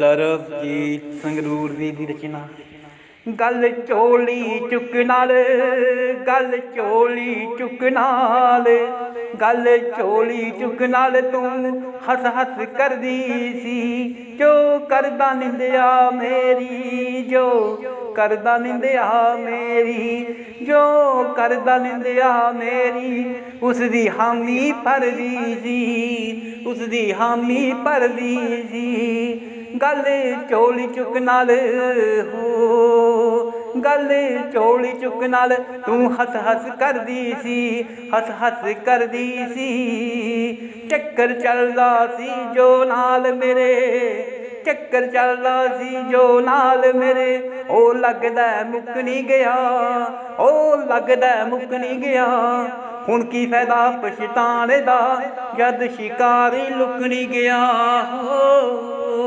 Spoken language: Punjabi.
ਸਰਬਜੀਤ ਸੰਗਰੂਰ ਦੀ ਦੀ ਰਚਨਾ। ਗੱਲ ਝੋਲੀ ਚੁੱਕ ਨਾਲ, ਗੱਲ ਝੋਲੀ ਚੁੱਕ ਨਾਲ, ਗੱਲ ਝੋਲੀ ਚੁੱਕ ਨਾਲ ਤੂੰ ਹੱਸ ਹੱਸ ਕਰਦੀ ਸੀ। ਜੋ ਕਰਦਾ ਨਿੰਦਿਆ ਮੇਰੀ, ਜੋ ਕਰਦਾ ਨਿੰਦਿਆ ਮੇਰੀ, ਜੋ ਕਰਦਾ ਨਿੰਦਿਆ ਮੇਰੀ ਉਸ ਦੀ ਹਾਮੀ ਭਰਦੀ ਸੀ ਉਸ ਦੀ ਹਾਮੀ ਭਰਦੀ ਸੀ। ਗੱਲ ਚੋਲੀ ਚੁੱਕ ਨਾਲ, ਹੋ। ਗੱਲ ਚੋਲੀ ਚੁੱਕ ਨਾਲ ਤੂੰ ਹੱਸ ਹੱਸ ਕਰਦੀ ਸੀ, ਹੱਸ ਹੱਸ ਕਰਦੀ ਸੀ। ਚੱਕਰ ਚੱਲਦਾ ਸੀ ਜੋ ਨਾਲ ਮੇਰੇ, ਚੱਕਰ ਚੱਲਦਾ ਸੀ ਜੋ ਨਾਲ ਮੇਰੇ। ਉਹ ਲੱਗਦਾ ਮੁੱਕ ਨਹੀਂ ਗਿਆ ਉਹ ਲੱਗਦਾ ਮੁੱਕ ਨਹੀਂ ਗਿਆ। ਹੁਣ ਕੀ ਫਾਇਦਾ ਪਛਤਾਣੇ ਦਾ, ਜਦ ਸ਼ਿਕਾਰੀ ਲੁਕ ਨਹੀਂ ਗਿਆ, ਹੋ।